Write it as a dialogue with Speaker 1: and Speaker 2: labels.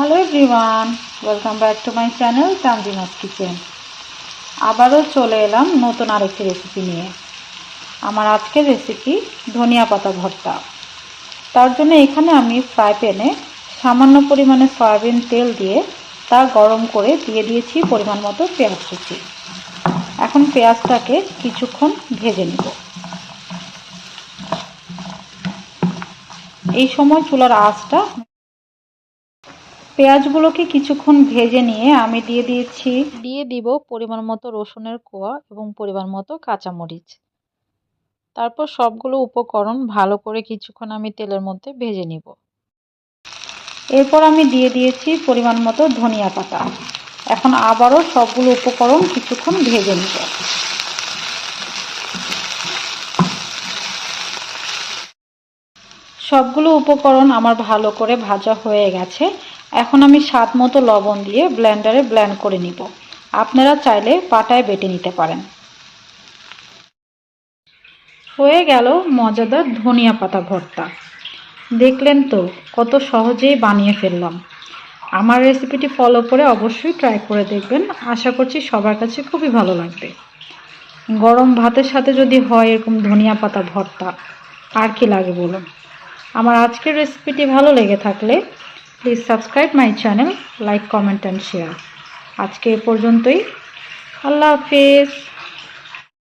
Speaker 1: Hello everyone welcome back to my channel Tanzima's kitchen আবারও চলে এলাম নতুন আরেকটি রেসিপি নিয়ে। আমার আজকের রেসিপি ধনিয়া পাতা ভর্তা। তার জন্য এখানে আমি ফ্রাই প্যানে সামান্য পরিমাণে সয়াবিন তেল দিয়ে তা গরম করে দিয়ে দিয়েছি পরিমাণ মতো পেঁয়াজ কুচি। এখন পেঁয়াজটাকে কিছুক্ষণ ভেজে নেব। এই সময় চুলার আঁচটা পেঁয়াজগুলোকে কিছুক্ষণ ভেজে নিয়ে আমি দিয়ে দিয়েছি দিয়ে দিব পরিমাণ মতো রসুনের কোয়া এবং পরিমাণ মতো কাঁচামরিচ। তারপর সবগুলো উপকরণ ভালো করে কিছুক্ষণ আমি তেলের মধ্যে ভেজে নিব। এরপর আমি দিয়ে দিয়েছি পরিমাণ মতো ধনিয়া পাতা। এখন আবারও সবগুলো উপকরণ কিছুক্ষণ ভেজে নিব। সবগুলো উপকরণ আমার ভালো করে ভাজা হয়ে গেছে। এখন আমি স্বাদ মতো লবণ দিয়ে ব্লেন্ডারে ব্লেন্ড করে নিব। আপনারা চাইলে পাটায় বেটে নিতে পারেন। হয়ে গেল মজাদার ধনিয়া পাতা ভর্তা। দেখলেন তো, কত সহজেই বানিয়ে ফেললাম। আমার রেসিপিটি ফলো করে অবশ্যই ট্রাই করে দেখবেন। আশা করছি সবার কাছে খুবই ভালো লাগবে। গরম ভাতের সাথে যদি হয় এরকম ধনিয়া পাতা ভর্তা, আর কি লাগে বলুন? আমার আজকের রেসিপিটি ভালো লেগে থাকলে please subscribe my channel like comment and share আজকে এ পর্যন্তই। আল্লাহ হাফিজ।